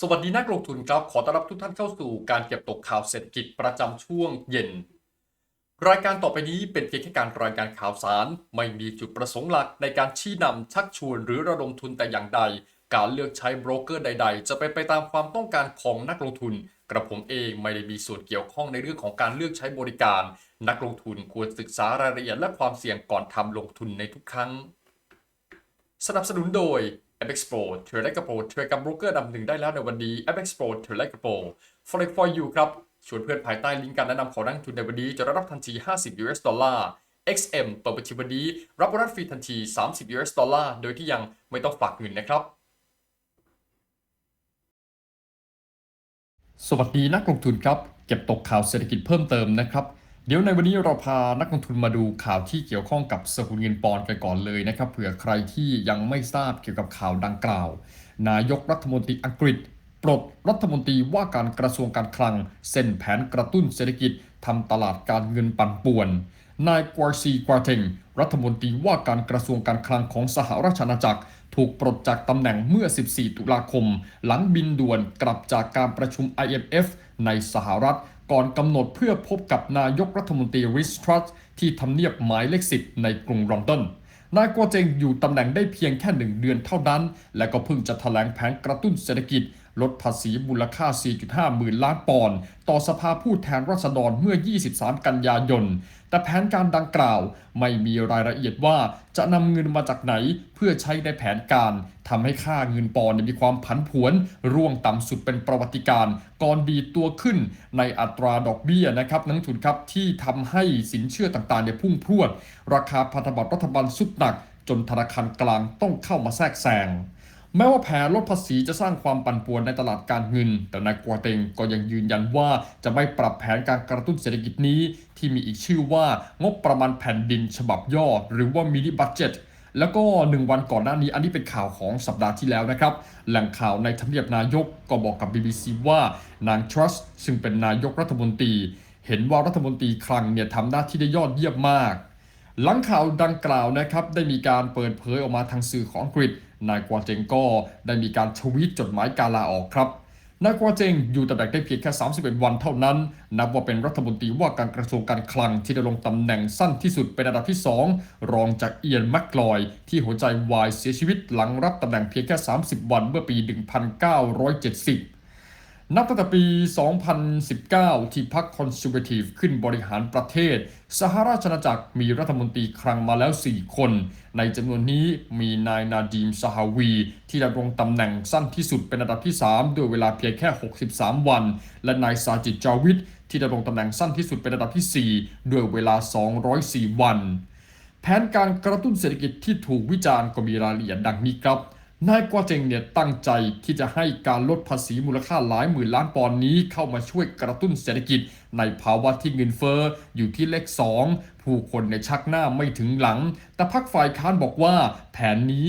สวัสดีนักลงทุนครับ ขอต้อนรับทุกท่านเข้าสู่การเก็บตกข่าวเศรษฐกิจประจำช่วงเย็น รายการต่อไปนี้เป็นเพียงแค่การรายการข่าวสาร ไม่มีจุดประสงค์หลักในการชี้นำชักชวนหรือระดมทุนแต่อย่างใด การเลือกใช้โบรกเกอร์ใด ๆ จะเป็นไปตามความต้องการของนักลงทุน กระผมเองไม่ได้มีส่วนเกี่ยวข้องในเรื่องของการเลือกใช้บริการ นักลงทุนควรศึกษารายละเอียดและความเสี่ยงก่อนทำลงทุนในทุกครั้ง สนับสนุนโดย Apex Pro เทรดและกระโปรเทรดกับโบรกเกอร์ดำหนึ่งได้แล้วในวันนี้ Apex Pro เทรดและกระโปร Forex for you ครับ ชวนเพื่อนภายใต้ลิงก์การแนะนำของนักลงทุนในวันนี้ จะรับทันที 50 US ดอลลาร์ XM เปิดบัญชีวันนี้ รับโบนัสฟรีทันที 30 US ดอลลาร์ โดยที่ยังไม่ต้องฝากเงินนะครับ สวัสดีนักลงทุนครับ เก็บตกข่าวเศรษฐกิจเพิ่มเติมนะครับ เดี๋ยวในวันนี้เราพานักลงทุนมาดูข่าวที่เกี่ยวข้องกับสกุลเงินปอนด์กันก่อนเลยนะครับเผื่อใครที่ยังไม่ทราบเกี่ยวกับข่าวดังกล่าว นายกรัฐมนตรีอังกฤษ ปลดรัฐมนตรีว่าการกระทรวงการคลัง เส้นแผนกระตุ้นเศรษฐกิจทำตลาดการเงินปั่นป่วน นายกวาซีกวาเทงรัฐมนตรีว่าการกระทรวงการคลังของสหราชอาณาจักร ถูกปลดจากตำแหน่งเมื่อ 14 ตุลาคม หลังบินด่วนกลับจากการประชุม IMF ในสหรัฐ ก่อนกำหนดเพื่อพบกับนายกรัฐมนตรีริชทรัสที่ทำเนียบหมายเลขสิบในกรุงลอนดอนนายกัวเจงอยู่ตำแหน่งได้เพียงแค่หนึ่งเดือนเท่านั้น และก็เพิ่งจะแถลงแผนกระตุ้นเศรษฐกิจ ลดภาษีมูลค่า 4.5 หมื่นล้านปอนด์ต่อสภาผู้แทนราษฎรเมื่อ 23 กันยายน แต่แผนการดังกล่าวไม่มีรายละเอียดว่าจะนำเงินมาจากไหนเพื่อใช้ในแผนการทำให้ค่าเงินปอนด์มีความผันผวน ร่วงต่ำสุดเป็นประวัติการณ์ก่อนดีตัวขึ้นในอัตราดอกเบี้ยนะครับนักลงทุนครับที่ทำให้สินเชื่อต่างๆเนี่ยพุ่งพรวด ราคาพันธบัตรรัฐบาลสุดหนัก จนธนาคารกลางต้องเข้ามาแทรกแซง แม้ว่าแผนลดภาษีจะสร้างความปั่นป่วนในตลาดการเงิน แต่นายกัวเตงก็ยังยืนยันว่าจะไม่ปรับแผนการกระตุ้นเศรษฐกิจนี้ ที่มีอีกชื่อว่างบประมาณแผ่นดินฉบับย่อ หรือว่ามินิบัตเจ็ตแล้วก็หนึ่งวันก่อนหน้านี้อันนี้เป็นข่าวของสัปดาห์ที่แล้วนะครับ แหล่งข่าวในทำเนียบนายกก็บอกกับ BBC ว่านางทรัสซึ่งเป็นนายกรัฐมนตรี เห็นว่ารัฐมนตรีคลังเนี่ยทำหน้าที่ได้ยอดเยี่ยมมาก หลังข่าวดังกล่าวนะครับได้มีการเปิดเผยออกมาทางสื่อของอังกฤษนายกวาเจงก็ได้มีการทวีตจดหมายการลาออกครับนายกวาเจงอยู่ตำแหน่งได้เพียงแค่ 31 วันเท่านั้น นับว่าเป็นรัฐมนตรีว่าการกระทรวงการคลังที่ได้ลงตำแหน่งสั้นที่สุดเป็นอันดับที่ 2 รองจากเอียนแมคกลอย ที่หัวใจวายเสียชีวิตหลังรับตำแหน่งเพียงแค่ 30 วันเมื่อปี 1970 นับตั้งแต่ปี 2019 ที่พรรคคอนเซอร์เวทีฟขึ้นบริหารประเทศ สหราชอาณาจักรมีรัฐมนตรีคลังมาแล้ว 4 คน ในจำนวนนี้มีนายนาดีมซาฮาวี ที่ดำรงตำแหน่งสั้นที่สุดเป็นอันดับที่ 3 ด้วยเวลาเพียงแค่ 63 วัน และนายซาจิตจาวิดที่ดำรงตำแหน่งสั้นที่สุดเป็นอันดับที่ 4 ด้วยเวลา 204 วัน แผนการกระตุ้นเศรษฐกิจที่ถูกวิจารณ์ก็มีรายละเอียดดังนี้ครับ นายกัวเจงเนี่ยตั้งใจที่จะให้การลดภาษีมูลค่าหลายหมื่นล้านปอนด์นี้เข้ามาช่วยกระตุ้นเศรษฐกิจ ในภาวะที่เงินเฟ้ออยู่ที่เลขสองผู้คนเนี่ยชักหน้าไม่ถึงหลัง แต่พรรคฝ่ายค้านบอกว่า แผนนี้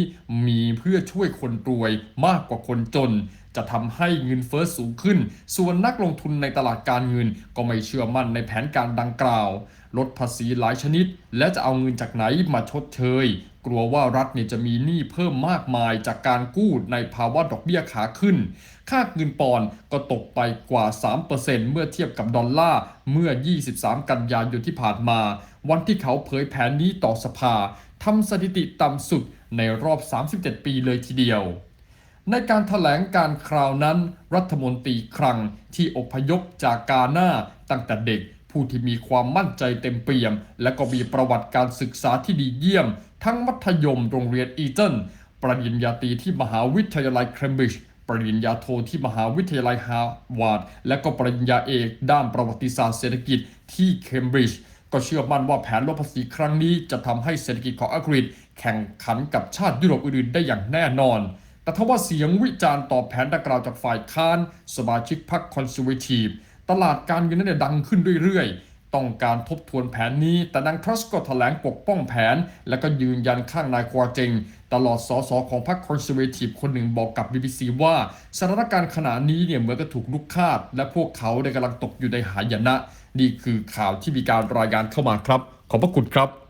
มีเพื่อช่วยคนรวยมากกว่าคนจน จะทำให้เงินเฟ้อสูงขึ้น ส่วนนักลงทุนในตลาดการเงินก็ไม่เชื่อมั่นในแผนการดังกล่าว ลดภาษีหลายชนิด และจะเอาเงินจากไหนมาชดเชย กลัวว่ารัฐเนี่ยจะมีหนี้เพิ่มมากมายจากการกู้ในภาวะดอกเบี้ยขาขึ้น ค่าเงินปอนด์ก็ตกไปกว่า 3%เมื่อเทียบกับดอลลาร์เมื่อ 23 กันยายนที่ผ่านมา วันที่เขาเผยแผนนี้ต่อสภาทำสถิติต่ำสุดในรอบ 37 ปีเลยทีเดียว ในการถแถลงการคราวนั้น รัฐมนตรีคลังที่อพยพจากกาหน้าตั้งแต่เด็ก ผู้ที่มีความมั่นใจเต็มเปี่ยม และก็มีประวัติการศึกษาที่ดีเยี่ยม ทั้งมัธยมโรงเรียนอีเทนปริญญาตรีที่มหาวิทยาลัยเคมบริดจ์ปริญญาโทที่มหาวิทยาลัยฮาร์วาร์ดและก็ปริญญาเอกด้านประวัติศาสตร์เศรษฐกิจที่เคมบริดจ์ก็เชื่อมั่นว่าแผนลดภาษีครั้งนี้จะทำให้เศรษฐกิจของอังกฤษ แข่งขันกับชาติยุโรปอื่นๆได้อย่างแน่นอน แต่ทว่าเสียงวิจารณ์ต่อแผนดังกล่าวจากฝ่ายค้าน สมาชิกพรรคคอนเซอร์เวทีฟ ตลาดการเงินนั้นเนี่ยดังขึ้นเรื่อยๆ ต้องการทบทวนแผนนี้ แต่นางทรัสก็แถลงปกป้องแผน และก็ยืนยันข้างนายควาเจง ตลอดสสของพรรคคอนเซอร์เวทีฟคนหนึ่งบอกกับ BBC ว่าสถานการณ์ขณะนี้เนี่ยเหมือนกับถูกลุกคาด และพวกเขาได้กำลังตกอยู่ในหายนะ นี่คือข่าวที่มีการรายงานเข้ามาครับ ขอบพระคุณครับ